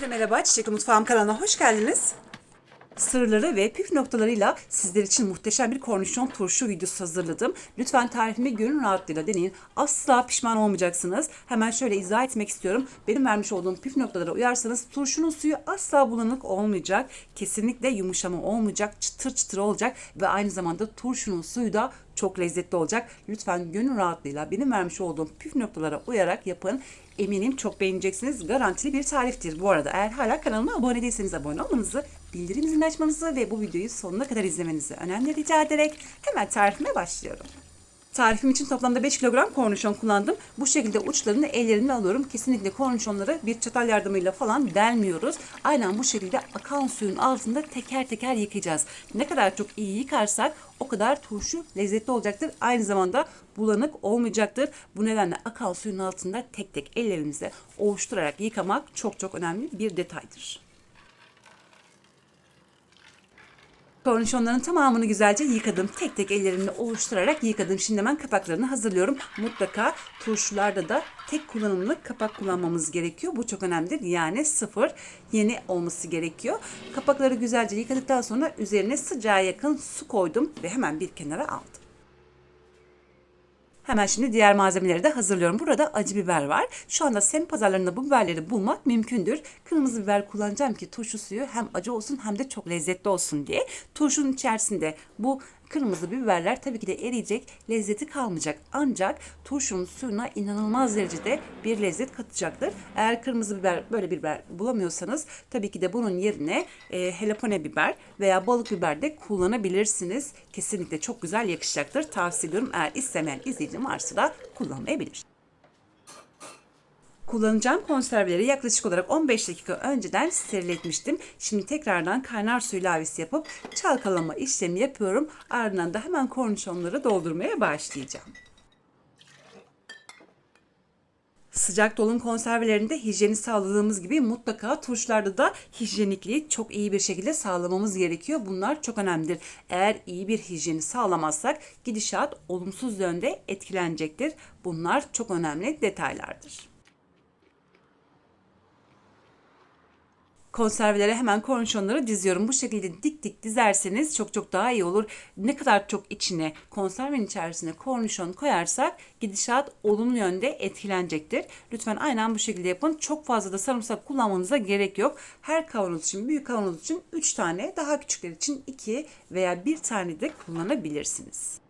Herkese merhaba, Çiçek Mutfağım kanalına hoş geldiniz. Sırları ve püf noktalarıyla sizler için muhteşem bir kornişon turşu videosu hazırladım. Lütfen tarifimi gönül rahatlığıyla deneyin. Asla pişman olmayacaksınız. Hemen şöyle izah etmek istiyorum. Benim vermiş olduğum püf noktalara uyarsanız turşunun suyu asla bulanık olmayacak. Kesinlikle yumuşama olmayacak, çıtır çıtır olacak ve aynı zamanda turşunun suyu da çok lezzetli olacak. Lütfen gönül rahatlığıyla benim vermiş olduğum püf noktalara uyarak yapın. Eminim çok beğeneceksiniz. Garantili bir tariftir. Bu arada eğer hala kanalıma abone değilseniz abone olmanızı, bildirim zilini açmanızı ve bu videoyu sonuna kadar izlemenizi önemli rica ederek hemen tarifime başlıyorum. Tarifim için toplamda 5 kilogram kornişon kullandım. Bu şekilde uçlarını ellerimle alıyorum. Kesinlikle kornişonları bir çatal yardımıyla falan delmiyoruz. Aynen bu şekilde akan suyun altında teker teker yıkayacağız. Ne kadar çok iyi yıkarsak o kadar turşu lezzetli olacaktır. Aynı zamanda bulanık olmayacaktır. Bu nedenle akan suyun altında tek tek ellerimizle ovuşturarak yıkamak çok çok önemli bir detaydır. Kornişonların tamamını güzelce yıkadım. Tek tek ellerimle oluşturarak yıkadım. Şimdi hemen kapaklarını hazırlıyorum. Mutlaka turşularda da tek kullanımlık kapak kullanmamız gerekiyor. Bu çok önemlidir. Yani sıfır yeni olması gerekiyor. Kapakları güzelce yıkadıktan sonra üzerine sıcağa yakın su koydum ve hemen bir kenara aldım. Hemen şimdi diğer malzemeleri de hazırlıyorum. Burada acı biber var. Şu anda sem pazarlarında bu biberleri bulmak mümkündür. Kırmızı biber kullanacağım ki turşu suyu hem acı olsun hem de çok lezzetli olsun diye. Turşunun içerisinde bu kırmızı biberler tabii ki de eriyecek, lezzeti kalmayacak. Ancak turşunun suyuna inanılmaz derecede bir lezzet katacaktır. Eğer kırmızı biber böyle bir biber bulamıyorsanız tabii ki de bunun yerine e, helapone biber veya balık biber de kullanabilirsiniz. Kesinlikle çok güzel yakışacaktır. Tavsiye ediyorum. Eğer istemeyen izleyicim varsa da kullanmayabilir. Kullanacağım konserveleri yaklaşık olarak 15 dakika önceden steril etmiştim. Şimdi tekrardan kaynar su ilavesi yapıp çalkalama işlemi yapıyorum. Ardından da hemen kornişonları doldurmaya başlayacağım. Sıcak dolum konservelerinde hijyeni sağladığımız gibi mutlaka turşularda da hijyenikliği çok iyi bir şekilde sağlamamız gerekiyor. Bunlar çok önemlidir. Eğer iyi bir hijyeni sağlamazsak gidişat olumsuz yönde etkilenecektir. Bunlar çok önemli detaylardır. Konservelere hemen kornişonları diziyorum. Bu şekilde dik dik dizerseniz çok çok daha iyi olur. Ne kadar çok içine konservenin içerisine kornişon koyarsak gidişat olumlu yönde etkilenecektir. Lütfen aynen bu şekilde yapın. Çok fazla da sarımsak kullanmanıza gerek yok. Her kavanoz için, büyük kavanoz için 3 tane, daha küçükler için 2 veya 1 tane de kullanabilirsiniz.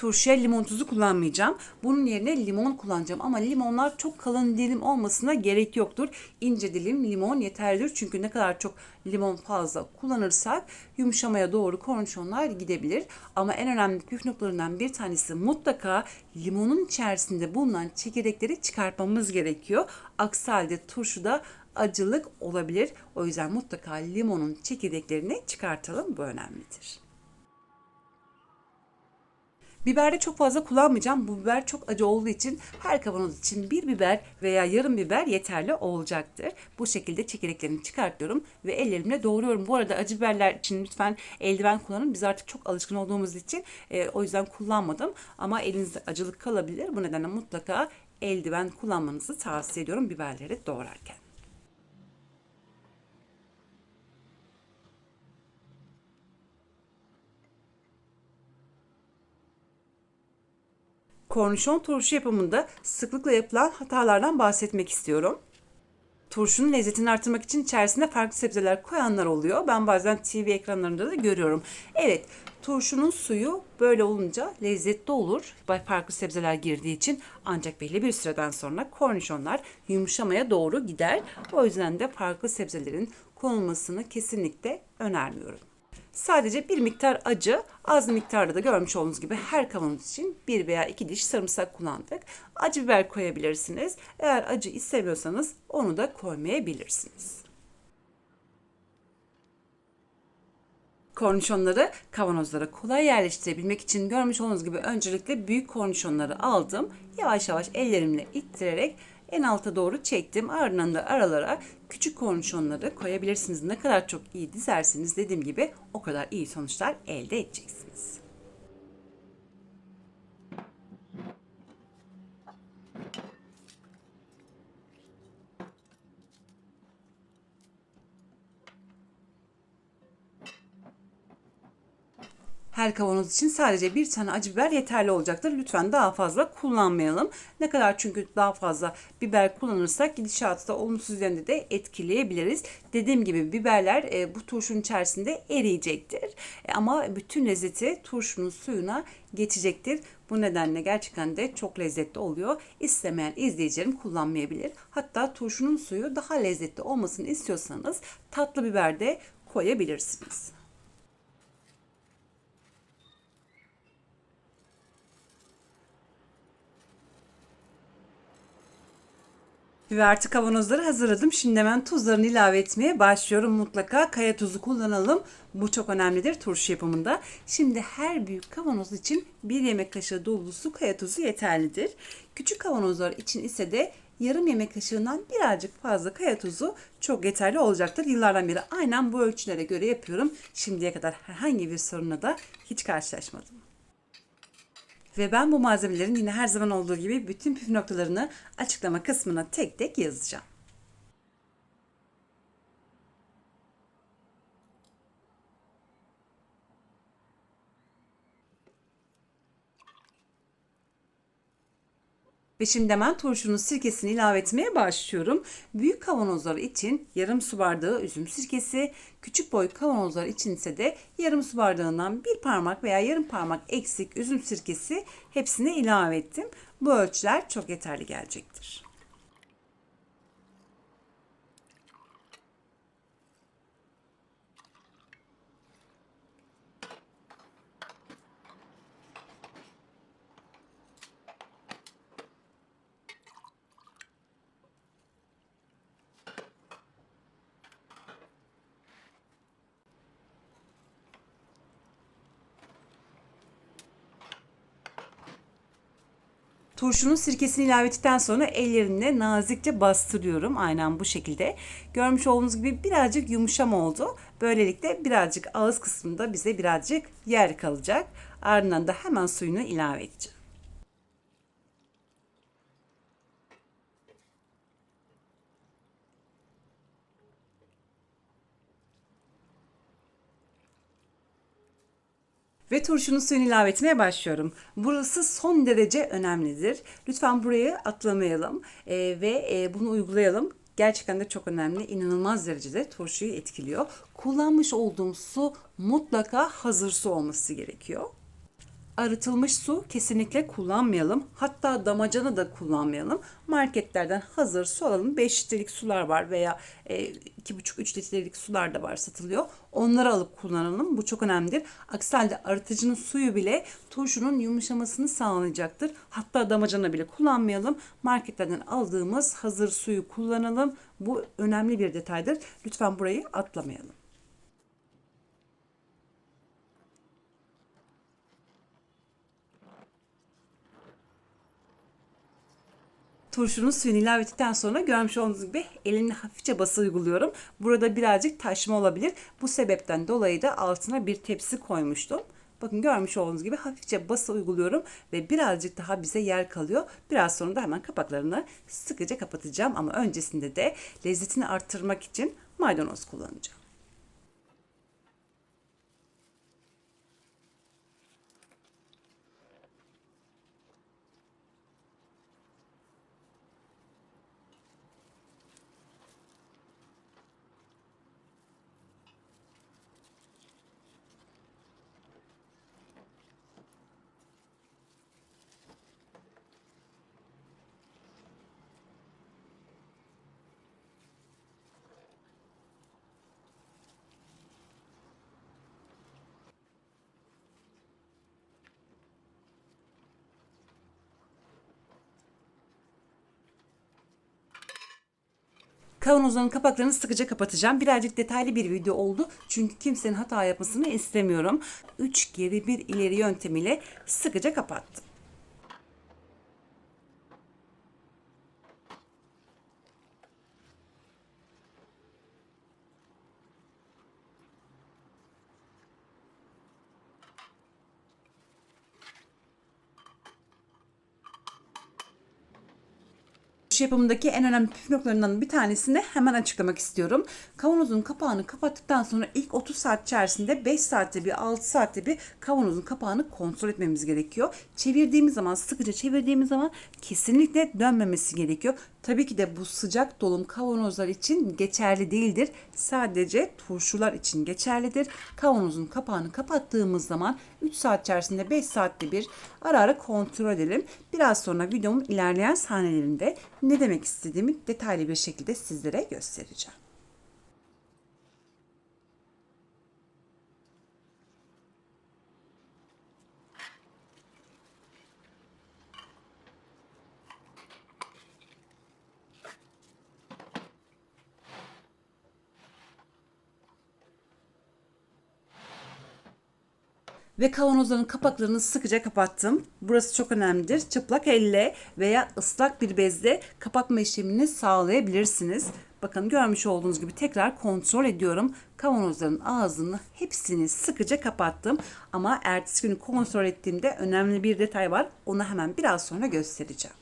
Turşuya limon tuzu kullanmayacağım. Bunun yerine limon kullanacağım. Ama limonlar çok kalın dilim olmasına gerek yoktur. İnce dilim limon yeterlidir. Çünkü ne kadar çok limon fazla kullanırsak yumuşamaya doğru kornişonlar gidebilir. Ama en önemli püf noktalarından bir tanesi mutlaka limonun içerisinde bulunan çekirdekleri çıkartmamız gerekiyor. Aksi halde turşuda acılık olabilir. O yüzden mutlaka limonun çekirdeklerini çıkartalım. Bu önemlidir. Biberde çok fazla kullanmayacağım. Bu biber çok acı olduğu için her kavanoz için bir biber veya yarım biber yeterli olacaktır. Bu şekilde çekirdeklerini çıkartıyorum ve ellerimle doğruyorum. Bu arada acı biberler için lütfen eldiven kullanın. Biz artık çok alışkın olduğumuz için e, o yüzden kullanmadım. Ama elinizde acılık kalabilir. Bu nedenle mutlaka eldiven kullanmanızı tavsiye ediyorum biberleri doğrarken. Kornişon turşu yapımında sıklıkla yapılan hatalardan bahsetmek istiyorum. Turşunun lezzetini artırmak için içerisine farklı sebzeler koyanlar oluyor. Ben bazen TV ekranlarında da görüyorum. Evet, turşunun suyu böyle olunca lezzetli olur. Farklı sebzeler girdiği için ancak belli bir süreden sonra kornişonlar yumuşamaya doğru gider. O yüzden de farklı sebzelerin konulmasını kesinlikle önermiyorum. Sadece bir miktar acı, az miktarda da görmüş olduğunuz gibi her kavanoz için bir veya iki diş sarımsak kullandık. Acı biber koyabilirsiniz. Eğer acı istemiyorsanız onu da koymayabilirsiniz. kornişonları kavanozlara kolay yerleştirebilmek için görmüş olduğunuz gibi öncelikle büyük kornişonları aldım. Yavaş yavaş ellerimle ittirerek en alta doğru çektim. Ardından da aralara küçük kornişonları koyabilirsiniz. Ne kadar çok iyi dizerseniz dediğim gibi o kadar iyi sonuçlar elde edeceksiniz. Her kavanoz için sadece bir tane acı biber yeterli olacaktır. Lütfen daha fazla kullanmayalım. Ne kadar çünkü daha fazla biber kullanırsak gidişatı da olumsuz yönde de etkileyebiliriz. Dediğim gibi biberler e, bu turşunun içerisinde eriyecektir. E, ama bütün lezzeti turşunun suyuna geçecektir. Bu nedenle gerçekten de çok lezzetli oluyor. İstemeyen izleyicilerim kullanmayabilir. Hatta turşunun suyu daha lezzetli olmasını istiyorsanız tatlı biber de koyabilirsiniz. Artık kavanozları hazırladım. Şimdi hemen tuzlarını ilave etmeye başlıyorum. Mutlaka kaya tuzu kullanalım. Bu çok önemlidir turşu yapımında. Şimdi her büyük kavanoz için bir yemek kaşığı dolusu kaya tuzu yeterlidir. Küçük kavanozlar için ise de yarım yemek kaşığından birazcık fazla kaya tuzu çok yeterli olacaktır. Yıllardan beri aynen bu ölçülere göre yapıyorum. Şimdiye kadar herhangi bir sorunla da hiç karşılaşmadım. Ve ben bu malzemelerin yine her zaman olduğu gibi bütün püf noktalarını açıklama kısmına tek tek yazacağım. Ve şimdi hemen turşunun sirkesini ilave etmeye başlıyorum. Büyük kavanozlar için yarım su bardağı üzüm sirkesi, küçük boy kavanozlar için ise de yarım su bardağından bir parmak veya yarım parmak eksik üzüm sirkesi hepsine ilave ettim. Bu ölçüler çok yeterli gelecektir. Turşunun sirkesini ilave ettikten sonra ellerimle nazikçe bastırıyorum. Aynen bu şekilde. Görmüş olduğunuz gibi birazcık yumuşam oldu. Böylelikle birazcık ağız kısmında bize birazcık yer kalacak. Ardından da hemen suyunu ilave edeceğim. Ve turşunun suyunu ilave etmeye başlıyorum. Burası son derece önemlidir. Lütfen burayı atlamayalım e, ve e, bunu uygulayalım. Gerçekten de çok önemli. İnanılmaz derecede turşuyu etkiliyor. Kullanmış olduğum su mutlaka hazır su olması gerekiyor arıtılmış su kesinlikle kullanmayalım. Hatta damacana da kullanmayalım. Marketlerden hazır su alalım. 5 litrelik sular var veya e, 2,5-3 litrelik sular da var satılıyor. Onları alıp kullanalım. Bu çok önemlidir. Aksi halde arıtıcının suyu bile turşunun yumuşamasını sağlayacaktır. Hatta damacana bile kullanmayalım. Marketlerden aldığımız hazır suyu kullanalım. Bu önemli bir detaydır. Lütfen burayı atlamayalım. Turşunun suyunu ilave ettikten sonra görmüş olduğunuz gibi elimle hafifçe bası uyguluyorum. Burada birazcık taşma olabilir. Bu sebepten dolayı da altına bir tepsi koymuştum. Bakın görmüş olduğunuz gibi hafifçe bası uyguluyorum ve birazcık daha bize yer kalıyor. Biraz sonra da hemen kapaklarını sıkıca kapatacağım ama öncesinde de lezzetini arttırmak için maydanoz kullanacağım. Kavanozların kapaklarını sıkıca kapatacağım. Birazcık detaylı bir video oldu. Çünkü kimsenin hata yapmasını istemiyorum. 3 geri 1 ileri yöntemiyle sıkıca kapattım. Yapımındaki en önemli püf noktalarından bir tanesini hemen açıklamak istiyorum. Kavanozun kapağını kapattıktan sonra ilk 30 saat içerisinde 5 saatte bir 6 saatte bir kavanozun kapağını kontrol etmemiz gerekiyor. Çevirdiğimiz zaman sıkıca çevirdiğimiz zaman kesinlikle dönmemesi gerekiyor. Tabii ki de bu sıcak dolum kavanozlar için geçerli değildir. Sadece turşular için geçerlidir. Kavanozun kapağını kapattığımız zaman 3 saat içerisinde 5 saatte bir ara ara kontrol edelim. Biraz sonra videomun ilerleyen sahnelerinde ne demek istediğimi detaylı bir şekilde sizlere göstereceğim. Ve kavanozların kapaklarını sıkıca kapattım. Burası çok önemlidir. Çıplak elle veya ıslak bir bezle kapatma işlemini sağlayabilirsiniz. Bakın görmüş olduğunuz gibi tekrar kontrol ediyorum. Kavanozların ağzını hepsini sıkıca kapattım. Ama ertesi günü kontrol ettiğimde önemli bir detay var. Onu hemen biraz sonra göstereceğim.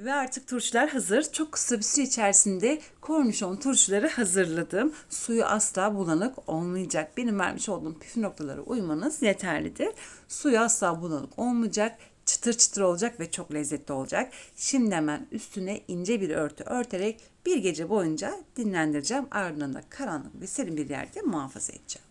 Ve artık turşular hazır. Çok kısa bir süre içerisinde kornişon turşuları hazırladım. Suyu asla bulanık olmayacak. Benim vermiş olduğum püf noktalara uymanız yeterlidir. Suyu asla bulanık olmayacak. Çıtır çıtır olacak ve çok lezzetli olacak. Şimdi hemen üstüne ince bir örtü örterek bir gece boyunca dinlendireceğim. Ardından da karanlık ve serin bir yerde muhafaza edeceğim.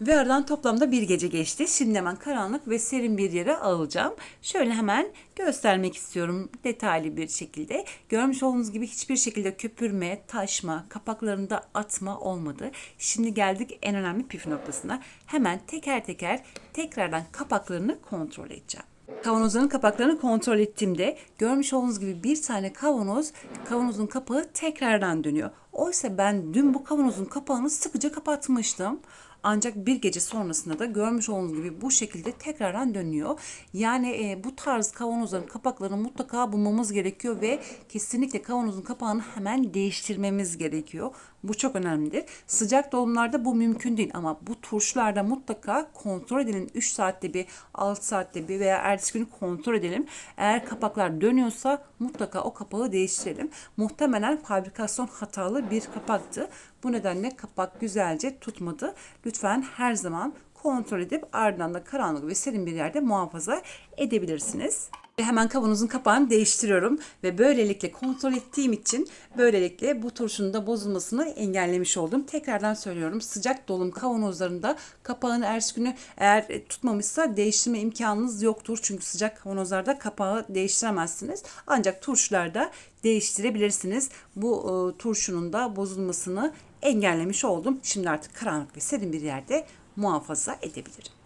Ve aradan toplamda bir gece geçti. Şimdi hemen karanlık ve serin bir yere alacağım. Şöyle hemen göstermek istiyorum detaylı bir şekilde. Görmüş olduğunuz gibi hiçbir şekilde köpürme, taşma, kapaklarında atma olmadı. Şimdi geldik en önemli püf noktasına. Hemen teker teker tekrardan kapaklarını kontrol edeceğim. Kavanozların kapaklarını kontrol ettiğimde görmüş olduğunuz gibi bir tane kavanoz kavanozun kapağı tekrardan dönüyor. Oysa ben dün bu kavanozun kapağını sıkıca kapatmıştım. Ancak bir gece sonrasında da görmüş olduğunuz gibi bu şekilde tekrardan dönüyor. Yani e, bu tarz kavanozların kapaklarını mutlaka bulmamız gerekiyor ve kesinlikle kavanozun kapağını hemen değiştirmemiz gerekiyor. Bu çok önemlidir. Sıcak dolumlarda bu mümkün değil ama bu turşularda mutlaka kontrol edelim. 3 saatte bir, 6 saatte bir veya ertesi gün kontrol edelim. Eğer kapaklar dönüyorsa mutlaka o kapağı değiştirelim. Muhtemelen fabrikasyon hatalı bir kapaktı. Bu nedenle kapak güzelce tutmadı. Lütfen her zaman kontrol edip ardından da karanlık ve serin bir yerde muhafaza edebilirsiniz. Hemen kavanozun kapağını değiştiriyorum ve böylelikle kontrol ettiğim için böylelikle bu turşunun da bozulmasını engellemiş oldum. Tekrardan söylüyorum sıcak dolum kavanozlarında kapağını ertesi günü eğer tutmamışsa değiştirme imkanınız yoktur. Çünkü sıcak kavanozlarda kapağı değiştiremezsiniz. Ancak turşularda değiştirebilirsiniz. Bu e, turşunun da bozulmasını engellemiş oldum. Şimdi artık karanlık ve serin bir yerde muhafaza edebilirim.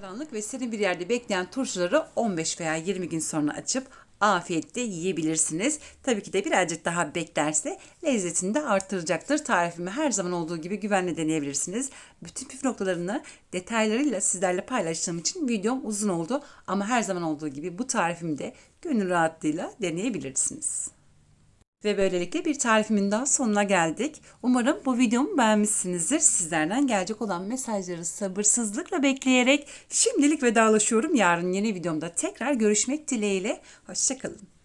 Karanlık ve serin bir yerde bekleyen turşuları 15 veya 20 gün sonra açıp afiyetle yiyebilirsiniz. Tabii ki de birazcık daha beklerse lezzetini de artıracaktır. Tarifimi her zaman olduğu gibi güvenle deneyebilirsiniz. Bütün püf noktalarını detaylarıyla sizlerle paylaştığım için videom uzun oldu. Ama her zaman olduğu gibi bu tarifimi de gönül rahatlığıyla deneyebilirsiniz. Ve böylelikle bir tarifimin daha sonuna geldik. Umarım bu videomu beğenmişsinizdir. Sizlerden gelecek olan mesajları sabırsızlıkla bekleyerek şimdilik vedalaşıyorum. Yarın yeni videomda tekrar görüşmek dileğiyle. Hoşçakalın.